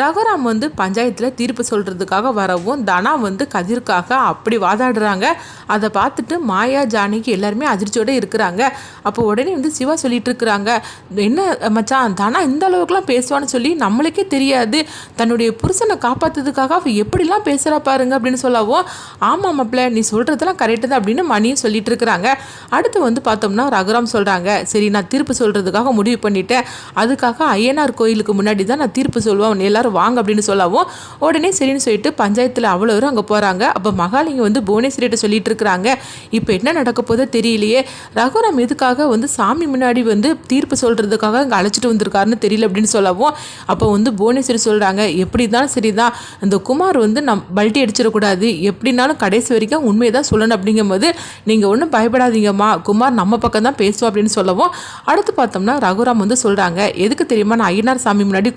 ரகுராம் வந்து பஞ்சாயத்தில் தீர்ப்பு சொல்கிறதுக்காக வரவும் தனா வந்து கதிர்க்காக அப்படி வாதாடுறாங்க. அதை பார்த்துட்டு மாயா ஜானிக்கு எல்லாருமே அதிர்ச்சியோடு இருக்கிறாங்க. அப்போ உடனே வந்து சிவா சொல்லிட்டு இருக்கிறாங்க என்ன மச்சான் தனா இந்த அளவுக்குலாம் பேசுவான்னு சொல்லி நம்மளுக்கே தெரியாது. தன்னுடைய புருஷனை காப்பாற்றுறதுக்காக அவள் எப்படிலாம் பேசுகிறா பாருங்க அப்படின்னு சொல்லவும் ஆமாம் மாப்பிள்ள நீ சொல்கிறதெல்லாம் கரெக்டு தான் அப்படின்னு மணியும் சொல்லிட்டு இருக்கிறாங்க. அடுத்து வந்து பார்த்தோம்னா ரகுராம் சொல்கிறாங்க சரி நான் தீர்ப்பு சொல்கிறதுக்காக முடிவு பண்ணிட்டேன். அதுக்காக ஐயனார் கோயிலுக்கு முன்னாடி தான் நான் தீர்ப்பு சொல்லுவேன். எல்லாரும் வாங்க அப்படின்னு சொல்லவும் உடனே சரின்னு சொல்லிட்டு பஞ்சாயத்தில் அவ்வளோரும் அங்கே போகிறாங்க அப்போ மகாலிங்க வந்து புவனேஸ்வரிகிட்ட சொல்லிட்டு இருக்கிறாங்க. இப்போ என்ன நடக்க போதோ தெரியலையே. ரகுராம் எதுக்காக வந்து சாமி முன்னாடி வந்து தீர்ப்பு சொல்கிறதுக்காக அங்கே அழைச்சிட்டு வந்திருக்காருன்னு தெரியல அப்படின்னு சொல்லவும் அப்போ வந்து புவனேஸ்வரி சொல்கிறாங்க எப்படி இருந்தாலும் சரி தான் இந்த குமார் வந்து நம் பல்ட்டி அடிச்சிடக்கூடாது. எப்படினாலும் கடைசி வரைக்கும் உண்மையை தான் சொல்லணும் அப்படிங்கும்போது நீங்கள் ஒன்றும் பயப்படாதீங்கம்மா. குமார் நம்ம பக்கம் தான் பேசுவோம் அப்படின்னு சொல்லவும் அடுத்து பார்த்தோம்னா ரகுராம் வந்து சொல்கிறாங்க எதுக்கு தெரியுமா நான் ஐயனார் சாமி முன்னாடி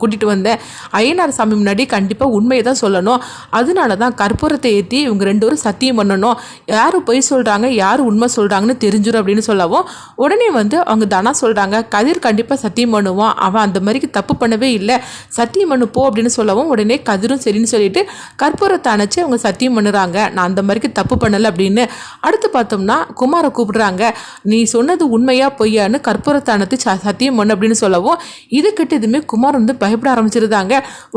கூட்டிகிட்டு வந்தேன்? ஐயனார் சாமி முன்னாடி கண்டிப்பாக உண்மையை தான் சொல்லணும். அதனால தான் கற்பூரத்தை ஏற்றி இவங்க ரெண்டு பேரும் சத்தியம் பண்ணணும். யார் பொய் சொல்கிறாங்க யார் உண்மை சொல்கிறாங்கன்னு தெரிஞ்சிடும் அப்படின்னு சொல்லவும் உடனே வந்து அவங்க தனா சொல்கிறாங்க கதிர் கண்டிப்பாக சத்தியம் பண்ணுவான். அவன் அந்த மாதிரிக்கு தப்பு பண்ணவே இல்லை. சத்தியம் பண்ணு போ அப்படின்னு சொல்லவும் உடனே கதிரும் சரின்னு சொல்லிட்டு கற்பூரத்தை அணைச்சி அவங்க சத்தியம் பண்ணுறாங்க. நான் அந்த மாதிரிக்கு தப்பு பண்ணலை அப்படின்னு. அடுத்து பார்த்தோம்னா குமாரை கூப்பிடுறாங்க. நீ சொன்னது உண்மையா பொய்யான்னு கற்பூரத்தை அணைத்து ச- சத்தியம் பண்ணு அப்படின்னு சொல்லவும் இதுக்கிட்ட இதுவுமே குமார் வந்து பயப்பட ஆரம்பிச்சிருந்தாங்க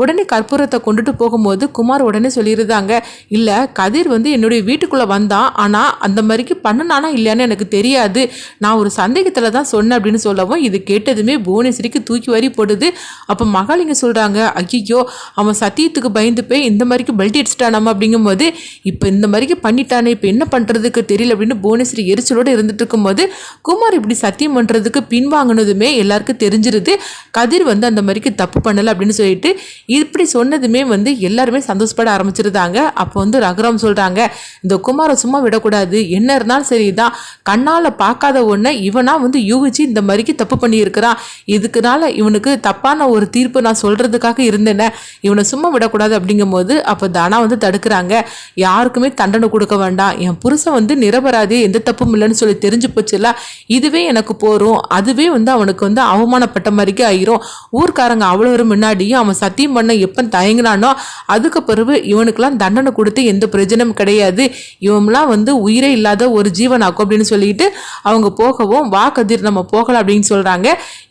உடனே கற்பூரத்தை கொண்டுட்டு போகும்போது குமார் உடனே சொல்லியிருந்தாங்க இல்லை கதிர் வந்து என்னுடைய வீட்டுக்குள்ளே வந்தான். ஆனால் அந்த மாதிரிக்கு பண்ணனானா இல்லையான்னு எனக்கு தெரியாது. நான் ஒரு சந்தேகத்தில் தான் சொன்னேன் அப்படின்னு சொல்லவும் இது கேட்டதுமே புவனேஸ்வரிக்கு தூக்கி வரி போடுது. அப்போ மகளிங்க சொல்கிறாங்க ஐயோ அவன் சத்தியத்துக்கு பயந்து போய் இந்த மாதிரிக்கு பெல்ட் அடிச்சிட்டானாமா? அப்படிங்கும்போது இப்போ இந்த மாதிரிக்கு பண்ணிட்டானே இப்போ என்ன பண்ணுறதுக்கு தெரியல அப்படின்னு புவனேஸ்வரி எரிச்சலோடு இருந்துட்டு இருக்கும்போது குமார் இப்படி சத்தியம் பண்ணுறதுக்கு பின்வாங்கினதுமே எல்லாருக்கும் தெரிஞ்சிருது. கதிர் வந்து அந்த மாதிரிக்கு தப்பு பண்ணலை அப்படின்னு சொல்லி சொல்லிட்டு இப்படி சொன்னதுமே வந்து எல்லாருமே சந்தோஷப்பட ஆரம்பிச்சிருந்தாங்க. அப்போ வந்து ரகுராம் சொல்கிறாங்க இந்த குமாரை சும்மா விடக்கூடாது. என்ன இருந்தாலும் சரிதான். கண்ணால் பார்க்காத ஒன்று இவனா வந்து யூகிச்சு இந்த மாதிரிக்கு தப்பு பண்ணியிருக்கிறான் இதுக்குனால இவனுக்கு தப்பான ஒரு தீர்ப்பு நான் சொல்கிறதுக்காக இருந்தேனே. இவனை சும்மா விடக்கூடாது. அப்படிங்கும்போது அப்போ தானா வந்து தடுக்கிறாங்க. யாருக்குமே தண்டனை கொடுக்க வேண்டாம். என் புருஷன் வந்து நிரபராதி எந்த தப்பும் இல்லைன்னு சொல்லி தெரிஞ்சு போச்சுல இதுவே எனக்கு போகிறோம் அதுவே வந்து அவனுக்கு வந்து அவமானப்பட்ட மாதிரிக்கு ஆயிரும். ஊர்க்காரங்க அவ்வளோ முன்னாடியும் முன்னாடியும் அவன் சத்தியம் பண்ண எப்போ தயங்கினானோ அதுக்கு பிறகு இவனுக்கெல்லாம் தண்டனை கொடுத்து எந்த பிரயோஜனமும் கிடையாது. இவன்லாம் வந்து உயிரே இல்லாத ஒரு ஜீவனாக்கும் அப்படின்னு சொல்லிட்டு அவங்க போகவும் வா கதிர் நம்ம போகலாம் அப்படின்னு சொல்கிறாங்க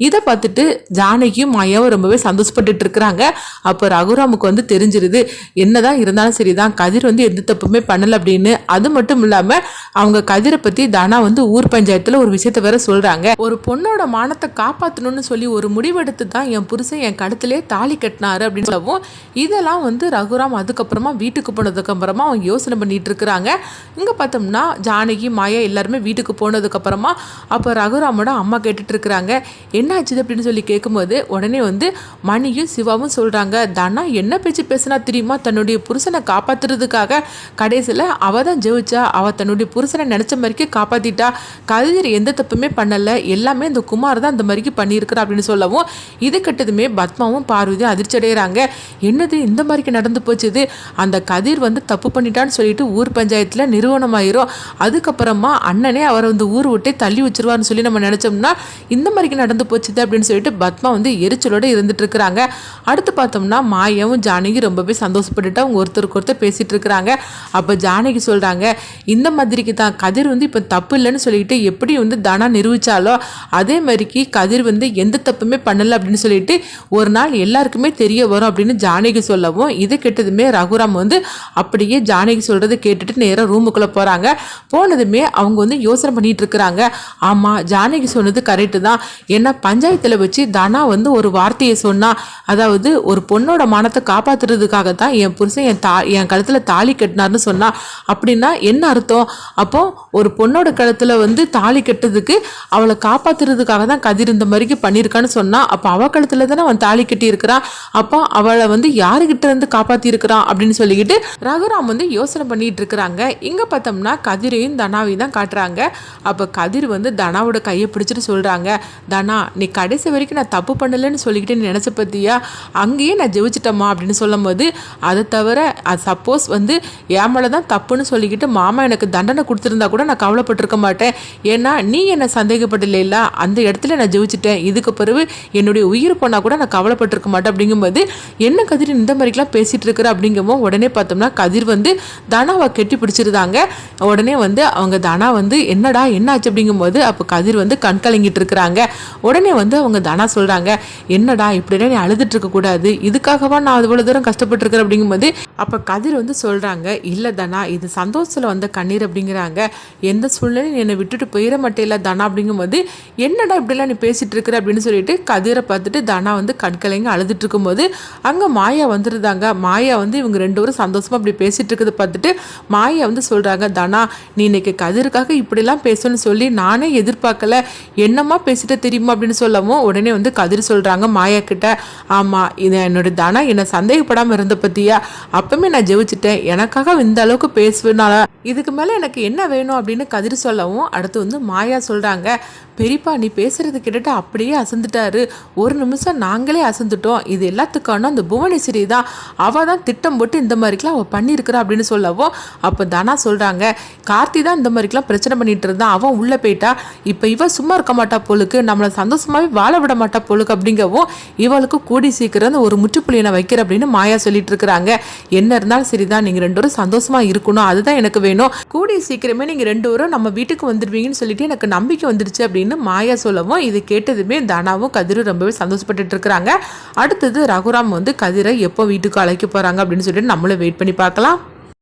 இதை பார்த்துட்டு ஜானகியும் மாயாவும் ரொம்பவே சந்தோஷப்பட்டுட்டு இருக்கிறாங்க. அப்போ ரகுராமுக்கு வந்து தெரிஞ்சிருது என்னதான் இருந்தாலும் சரிதான் கதிர் வந்து எந்த தப்புமே பண்ணல அப்படின்னு. அது மட்டும் இல்லாமல் அவங்க கதிரை பற்றி தானா வந்து ஊர் பஞ்சாயத்தில் ஒரு விஷயத்த வேற சொல்கிறாங்க ஒரு பொண்ணோட மானத்தை காப்பாற்றணும்னு சொல்லி ஒரு முடிவெடுத்து தான் என் புருஷன் என் கடத்திலே தாலி கட்டினாரு அப்படின்னு சொல்லவும் இதெல்லாம் வந்து ரகுராம் அதுக்கப்புறமா வீட்டுக்கு போனதுக்கு அப்புறமா அவங்க யோசனை பண்ணிட்டு இருக்கிறாங்க. இங்கே பார்த்தோம்னா ஜானகி மாயா எல்லாருமே வீட்டுக்கு போனதுக்கப்புறமா அப்போ ரகுராமோட அம்மா கேட்டுட்டு இருக்கிறாங்க. என்ன ஆச்சுது அப்படின்னு சொல்லி கேட்கும்போது உடனே வந்து மணியும் சிவாவும் சொல்கிறாங்க தானா என்ன பேச்சு பேசினா தெரியுமா? தன்னுடைய புருஷனை காப்பாத்துறதுக்காக கடைசியில் அவ தான் ஜெயிச்சா அவ தன்னுடைய புருஷனை நினச்ச மாதிரிக்கு காப்பாற்றிட்டா கதிர் எந்த தப்புமே பண்ணலை எல்லாமே இந்த குமார் தான் இந்த மாதிரிக்கு பண்ணியிருக்கிறா அப்படின்னு சொல்லவும் இது கெட்டதுமே பத்மாவும் பார்வதி வந்து அதிர்ச்சி அடைகிறாங்க என்னது இந்த மாதிரிக்கு நடந்து போச்சுது? அந்த கதிர் வந்து தப்பு பண்ணிட்டான்னு சொல்லிட்டு ஊர் பஞ்சாயத்தில் நிறுவனமாயிரும். அதுக்கப்புறமா அண்ணனே அவரை வந்து ஊர் விட்டே தள்ளி வச்சிருவார்னு சொல்லி நம்ம நினச்சோம்னா இந்த மாதிரிக்கு நடந்து போச்சுது அப்படின்னு சொல்லிட்டு பத்மா வந்து எரிச்சலோடு இருந்துட்டு இருக்கிறாங்க. அடுத்து பார்த்தோம்னா மாயாவும் ஜானகி ரொம்பவே சந்தோஷப்பட்டுட்டு அவங்க ஒருத்தருக்கு ஒருத்தர் பேசிட்டு இருக்கிறாங்க. அப்போ ஜானகி சொல்கிறாங்க இந்த மாதிரிக்கு தான் கதிர் வந்து இப்போ தப்பு இல்லைன்னு சொல்லிட்டு எப்படி வந்து தனா நிரூபிச்சாலோ அதே மாதிரிக்கு கதிர் வந்து எந்த தப்புமே பண்ணலை அப்படின்னு சொல்லிட்டு ஒரு நாள் எல்லாருக்கும் தெரிய வரும் அப்படின்னு ஜானகி சொல்லவும் இது கெட்டதுமே ரகுராம் வந்து அப்படியே ஜானகி சொல்கிறது கேட்டுட்டு நேராக ரூமுக்குள்ளே போகிறாங்க போனதுமே அவங்க வந்து யோசனை பண்ணிட்டு இருக்கிறாங்க. ஆமாம் ஜானகி சொன்னது கரெக்டு தான். ஏன்னா பஞ்சாயத்தில் வச்சு தனா வந்து ஒரு வார்த்தையை சொன்னா அதாவது ஒரு பொண்ணோட மானத்தை காப்பாத்துறதுக்காக தான் என் புருஷன் என் தா என் கழுத்தில் தாலி கட்டினார்னு சொன்னா அப்படின்னா என்ன அர்த்தம்? அப்போ ஒரு பொண்ணோட கழுத்தில் வந்து தாலி கட்டுறதுக்கு அவளை காப்பாத்துறதுக்காக தான் கதிர் இந்த மாதிரிக்கு பண்ணியிருக்கான்னு சொன்னா அப்போ அவ கழுத்தில் தானே அவன் தாலி கட்டியிருக்கிறான்? அப்போ அவளை வந்து யாருக்கிட்ட இருந்து காப்பாத்திருக்கிறான் அப்படின்னு சொல்லிக்கிட்டு ரகுராம் வந்து யோசனை பண்ணிட்டு இருக்கிறாங்க. இங்க பார்த்தோம்னா கதிரையும் தனாவையும் தான் காட்டுறாங்க. அப்போ கதிர் வந்து தனாவோட கையை பிடிச்சிட்டு சொல்றாங்க தனா நீ கடைசி வரைக்கும் நான் தப்பு பண்ணலைன்னு சொல்லிக்கிட்டு நீ நினைச்ச பத்தியா அங்கேயே நான் ஜெயிச்சிட்டம்மா அப்படின்னு சொல்லும்போது அதை தவிர சப்போஸ் வந்து என் மேலே தான் தப்புன்னு சொல்லிக்கிட்டு மாமா எனக்கு தண்டனை கொடுத்துருந்தா கூட நான் கவலைப்பட்டிருக்க மாட்டேன். ஏன்னா நீ என்னை சந்தேகப்படல அந்த இடத்துல நான் ஜெயிச்சிட்டேன். இதுக்கு பிறகு என்னுடைய உயிர் போனால் கூட நான் கவலைப்பட்டிருக்க மாட்டேன். அப்படிங்கும்போது என்ன கதிர் இந்த மாதிரிக்கெல்லாம் பேசிகிட்டு இருக்கிற? அப்படிங்கும்போது உடனே பார்த்தோம்னா கதிர் வந்து தனாவை கெட்டி பிடிச்சிருந்தாங்க உடனே வந்து அவங்க தனா வந்து என்னடா என்னாச்சு? அப்படிங்கும்போது அப்போ கதிர் வந்து கண் கலங்கிட்டு இருக்கிறாங்க. உடனே வந்து அவங்க தனா சொல்கிறாங்க என்னடா இப்படிலாம் நீ அழுதுட்டு இருக்கக்கூடாது இதுக்காகவா நான் இவ்வளோ தூரம் கஷ்டப்பட்டுருக்கிறேன் அப்படிங்கும்போது அப்போ கதிர் வந்து சொல்கிறாங்க இல்லை தனா இது சந்தோஷத்தில் வந்த கண்ணீர் அப்படிங்கிறாங்க. எந்த சூழ்நிலையும் என்னை விட்டுட்டு போயிட மாட்டேல தனா? அப்படிங்கும்போது என்னடா இப்படிலாம் நீ பேசிகிட்டு இருக்கிற? அப்படின்னு சொல்லிட்டு கதிரை பார்த்துட்டு தனா வந்து கண்கலைங்க அழுதுட்டு இருக்கும்போது அங்கே மாயா வந்துருந்தாங்க. மாயா வந்து இவங்க ரெண்டு பேரும் சந்தோஷமாக அப்படி பேசிகிட்டு இருக்கிறத பார்த்துட்டு மாயா வந்து சொல்கிறாங்க தனா நீ இன்னைக்கு கதிருக்காக இப்படிலாம் பேசணும்னு சொல்லி நானே எதிர்பார்க்கல. என்னம்மா பேசிட்டு தெரியுமா? அப்படின்னு சொல்லவும் உடனே வந்து கதிர் சொல்கிறாங்க மாயா கிட்ட ஆமாம் இது என்னோட தனா என்னை சந்தேகப்படாமல் இருந்த பற்றியா அப்பவுமே நான் ஜெயிச்சிட்டேன். எனக்காக இந்த அளவுக்கு பேசுவேனால இதுக்கு மேலே எனக்கு என்ன வேணும்? அப்படின்னு கதிர் சொல்லவும் அடுத்து வந்து மாயா சொல்கிறாங்க பெரியப்பா நீ பேசுறது கிட்டட்ட அப்படியே அசந்துட்டாரு. ஒரு நிமிஷம் நாங்களே அசந்துட்டோம். இது எல்லாத்துக்கான அந்த புவனேஸ்வரி தான். அவள் தான் திட்டம் போட்டு இந்த மாதிரிக்கெலாம் அவள் பண்ணியிருக்கிறா அப்படின்னு சொல்லவும் அப்போ தானா சொல்கிறாங்க கார்த்தி தான் இந்த மாதிரிக்கெலாம் பிரச்சனை பண்ணிட்டு இருந்தான். அவன் உள்ளே போயிட்டா. இப்போ இவ சும்மா இருக்க மாட்டா போலுக்கு. நம்மளை சந்தோஷமாகவே வாழ விட மாட்டா போலுக்கு அப்படிங்கவும் இவளுக்கு கூடி சீக்கிரம் அந்த ஒரு முற்றுப்புள்ளியை நான் அப்படின்னு மாயா சொல்லிட்டு இருக்கிறாங்க. என்ன இருந்தாலும் சரிதான். நீங்கள் ரெண்டு பேரும் சந்தோஷமா இருக்கணும். அதுதான் எனக்கு வேணும். கூடி சீக்கிரமே நீங்கள் ரெண்டு பேரும் நம்ம வீட்டுக்கு வந்துடுவீங்கன்னு சொல்லிட்டு எனக்கு நம்பிக்கை வந்துடுச்சு அப்படின்னு மாயா சொல்லவும் இது கேட்டதுமே தனாவும் கதிரும் ரொம்பவே சந்தோஷப்பட்டுட்டு இருக்கிறாங்க. அடுத்தது ரகுராம் வந்து கதிரை எப்போ வீட்டுக்கு அழைக்க போகிறாங்க அப்படின்னு சொல்லிட்டு நம்மளும் வெயிட் பண்ணி பார்க்கலாம்.